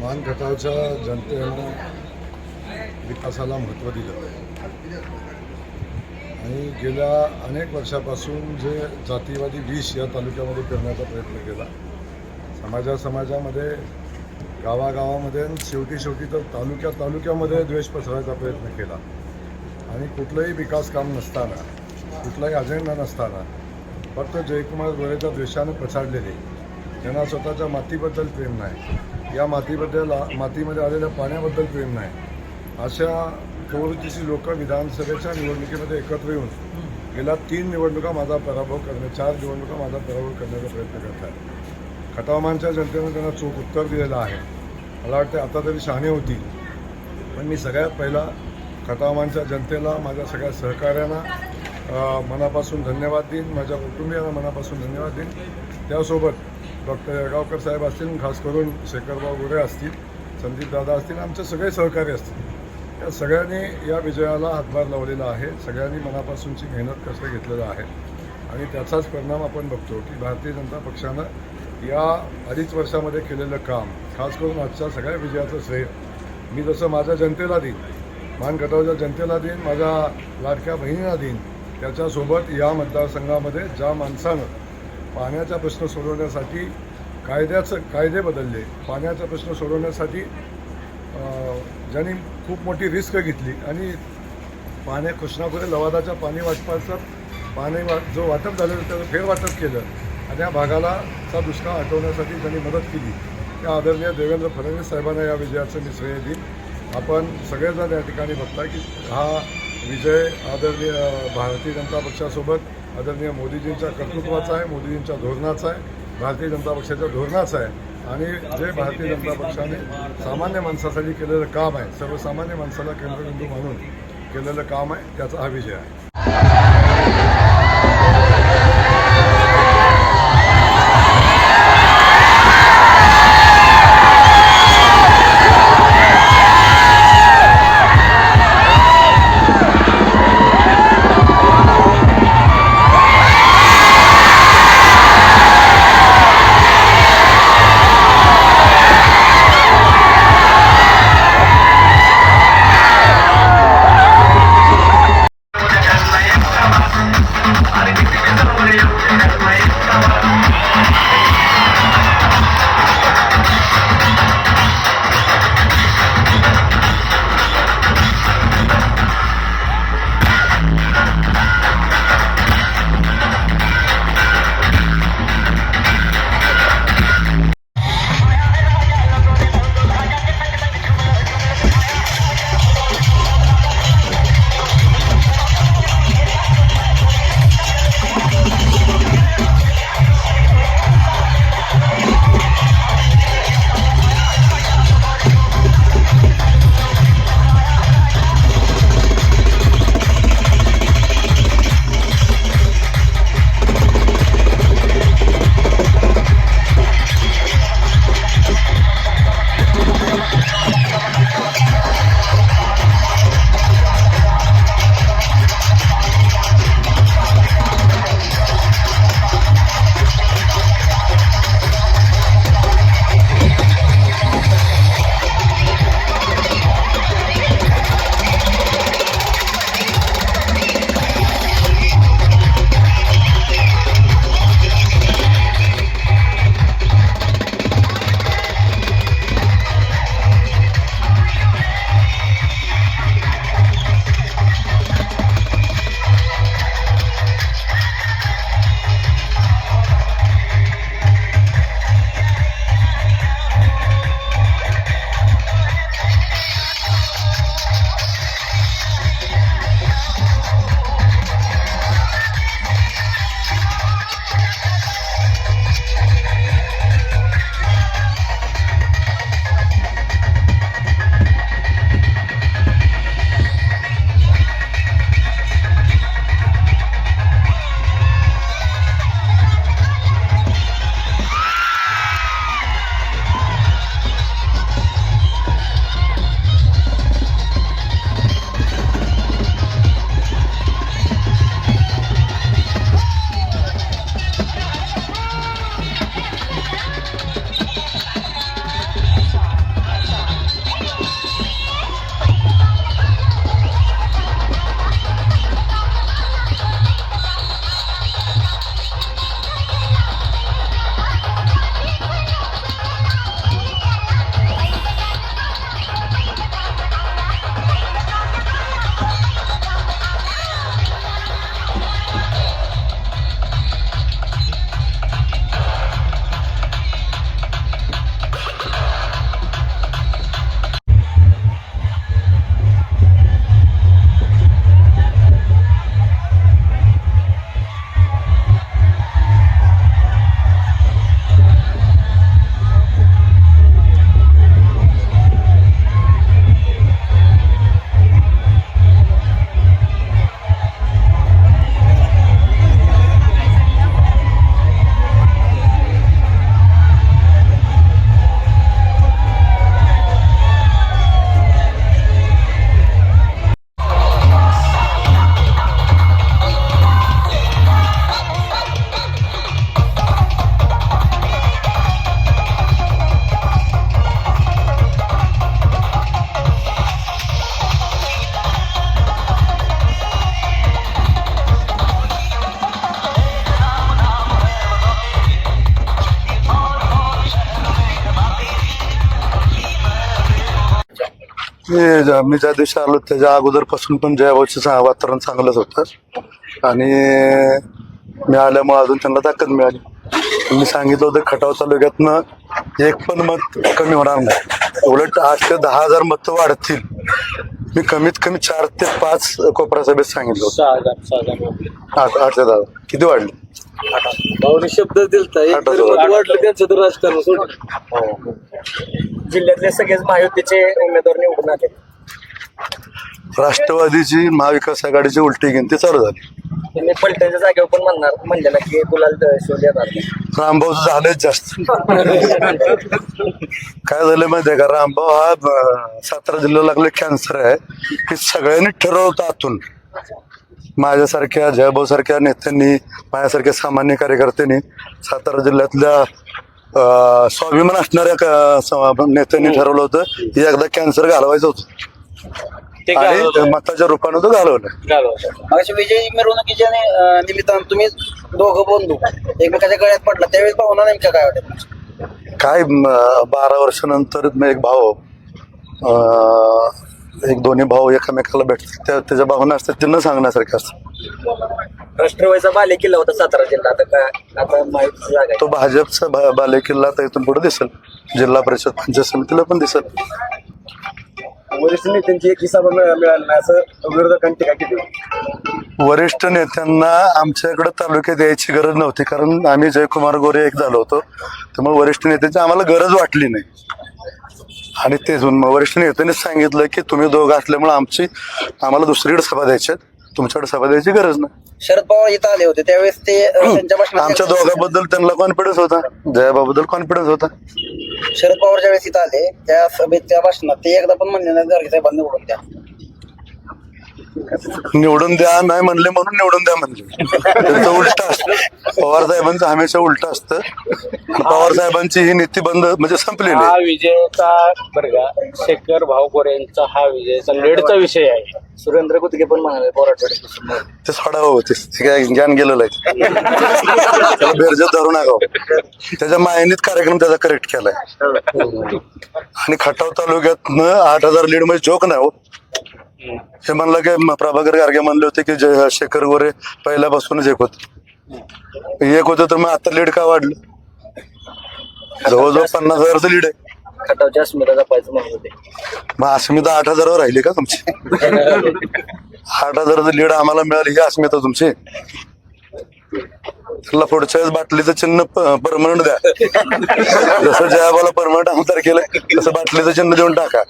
मान खटावच्या जनतेनं विकासाला महत्त्व दिलं. आणि गेल्या अनेक वर्षापासून जे जातीवादी विष या तालुक्यामध्ये पेरण्याचा प्रयत्न केला समाजा समाजामध्ये गावागावामध्ये शेवटी शेवटी तर तालुक्या तालुक्यामध्ये द्वेष पसरायचा प्रयत्न केला. आणि कुठलंही विकास काम नसताना कुठलाही अजेंडा नसताना फक्त जयकुमार गोरेच्या द्वेषानं पछाडलेले त्यांना स्वतःच्या मातीबद्दल प्रेम नाही या मातीबद्दल मातीमध्ये आलेल्या पाण्याबद्दल प्रेम नाही. अशा प्रवृत्तीची लोक विधानसभेच्या निवडणुकीमध्ये एकत्र येऊन गेल्या तीन निवडणुका माझा पराभव करणे चार निवडणुका माझा पराभव करण्याचा प्रयत्न करत आहेत खटावमानच्या जनतेनं त्यांना चोख उत्तर दिलेलं आहे. मला वाटतं आता तरी शहाणे होती. पण मी सगळ्यात पहिला खटावमानच्या जनतेला माझ्या सगळ्या सहकाऱ्यांना मनापासून धन्यवाद देईन माझ्या कुटुंबियांना मनापासून धन्यवाद देईन. त्यासोबत डॉक्टर येळगावकर साहेब असतील खास करून शेखरभाऊ गोरे असतील संदीपदादा असतील आमचे सगळे सहकारी असतील. या सगळ्यांनी या विजयाला हातभार लावलेला आहे. सगळ्यांनी मनापासूनची मेहनत कष्ट घेतलेलं आहे. आणि त्याचाच परिणाम आपण बघतो की भारतीय जनता पक्षानं या अडीच वर्षामध्ये केलेलं काम खास करून आजच्या सगळ्या विजयाचं श्रेय मी जसं माझ्या जनतेला देईन मान गटावच्या जनतेला देईन माझ्या लाडक्या बहिणीला देईन त्याच्यासोबत या मतदारसंघामध्ये ज्या माणसानं पाण्याचा प्रश्न सोडवण्यासाठी कायद्याचं कायदे बदलले. पाण्याचा प्रश्न सोडवण्यासाठी ज्यांनी खूप मोठी रिस्क घेतली आणि पाण्या कृष्णापुरे लवादाच्या पाणी वाटपाचं पाणी वा जो वाटप झालेलं त्याचं फेरवाटप केलं आणि या भागालाचा दुष्काळ हटवण्यासाठी त्यांनी मदत केली. त्या आदरणीय देवेंद्र फडणवीस साहेबांना या विजयाचं मी श्रेय देईन. आपण सगळेजण या ठिकाणी बघताय की हा विजय आदरणीय भारतीय जनता पक्षासोबत आदरणीय मोदीजींच्या कर्तृत्वाचा आहे मोदीजींच्या धोरणाचा आहे भारतीय जनता पक्षाच्या धोरणाचा आहे. आणि जे भारतीय जनता पक्षाने सामान्य माणसासाठी केलेलं काम आहे सर्वसामान्य माणसाला केंद्रबिंदू म्हणून केलेलं काम आहे त्याचा हा विजय आहे. मी ज्या दिवशी आलो त्याच्या अगोदरपासून पण जयाभाऊचं चा- वातावरण चांगलंच होतं. आणि मी आल्यामुळे अजून त्यांना ताकद मिळाली. मी सांगितलं होतं खटाव तालुक्यातनं एक पण मत कमी होणार नाही. उलट आठ ते दहा हजार मतं वाढतील. मी कमीत कमी चार ते पाच कोपरा सभेत सांगितलं होतं. आठ आठ ते दहा. किती वाढले? शब्द दिलता जिल्ह्यातले सगळेच महायुतीचे उमेदवार निवडून आले राष्ट्रवादीची महाविकास आघाडीची उलटी गिनती चालू झाली. त्यांनी पलट्याच्या जागेवर पण म्हणणार म्हणलेला की गुलाल शिव येणार. रामभाऊ झालेच जास्त. काय झालं माहितीये का? रामभाऊ हा सातारा जिल्ह्याला लागले कॅन्सर आहे. की सगळ्यांनी ठरवलं आतून. माझ्यासारख्या जयभाऊ सारख्या नेत्यांनी माझ्यासारख्या सामान्य कार्यकर्त्यांनी सातारा जिल्ह्यातल्या अं, स्वाभिमान असणाऱ्या क- स- नेत्यांनी ठरवलं होतं की एकदा कॅन्सर घालवायचं होतं. ते आणि घालवलं. मताच्या रूपानं तो घालवलं. घालवलं. अशा विजयी मिरवणुकीच्या नि- निमित्तानं तुम्ही दोघं बंधू. एकमेकाच्या गळ्यात पडला. त्यावेळेस भावना नेमक्या काय वाटत काय म, बारा वर्षानंतर म एक भाऊ अं, एक दोन्ही भाऊ एकमेकाला भेटतात. त्या त्याच्या भावना असतात ते न सांगण्यासारख्या असतात राष्ट्रवादीचा बाले किल्ला होता सातारा जिल्हा. आता काय आता माहिती जागा तो भाजपचा बा- बालेकिल्ला आता इथून पुढे दिसेल. जिल्हा परिषद पंचायत समितीला पण दिसेल. वरिष्ठ नेत्यांची एक सभा मिळाली नाही असं विरोधकांनी टीका केली वरिष्ठ नेत्यांना आमच्याकडे तालुक्यात यायची गरज नव्हती कारण आम्ही जयकुमार गोरे एक झालो होतो. त्यामुळे वरिष्ठ नेत्यांची आम्हाला गरज वाटली नाही. आणि तेच मग वरिष्ठ नेत्यांनी सांगितलं की तुम्ही दोघं असल्यामुळे आमची आम्हाला दुसरीकडे सभा द्यायची. तुमच्याकडे सभा द्यायची गरज नाही. शरद पवार इथं आले होते त्यावेळेस ते आमच्या दोघांबद्दल त्यांना कॉन्फिडन्स होता. जयाबाबद्दल कॉन्फिडन्स होता. शरद पवार ज्यावेळेस इथं आले त्या सभेत त्या भाषणात ते एकदा पण म्हणले नाही गाडगे साहेबांनी निवडून द्या. निवडून द्या नाही म्हणले म्हणून निवडून द्या म्हणले. त्यांचं उलट असतं. पवार साहेबांचं हमेशा उलट असतं. पवार साहेबांची ही नीती बंद म्हणजे संपलेली हा आहे. विजयाचा बरं का शेखर भाऊ गोरेंचा हा विजयाचा लीडचा विषय आहे. सुरेंद्र गुतगे पण म्हणाले ते सोडावं होते ते काय ज्ञान गेलेलं आहे. त्याला बेरजत धरू नका हो. त्याच्या मायनीत कार्यक्रम त्याचा करेक्ट केलाय. आणि खटाव तालुक्यातनं आठ हजार लीड म्हणजे जोक नाही हो. हे म्हणलं की प्रभाकर गार्गे म्हणले होते की जय शेखर गोरे पहिल्यापासूनच एक होते. एक होते तर मग आता लीड का वाढलं? जवळजवळ पन्नास हजारचं लीड आहे. खटावच्या अस्मिता जपायचं म्हणत होते. मग अस्मिता आठ हजारावर राहिली का तुमची? आठ हजाराचं लीड आम्हाला मिळाली ही अस्मिता तुमची. त्याला पुढच्या वेळेस बाटलीचं चिन्ह परमनंट द्या. जसं जयाबाला परमनंट आमदार केलं तसं बाटलीचं चिन्ह देऊन टाका.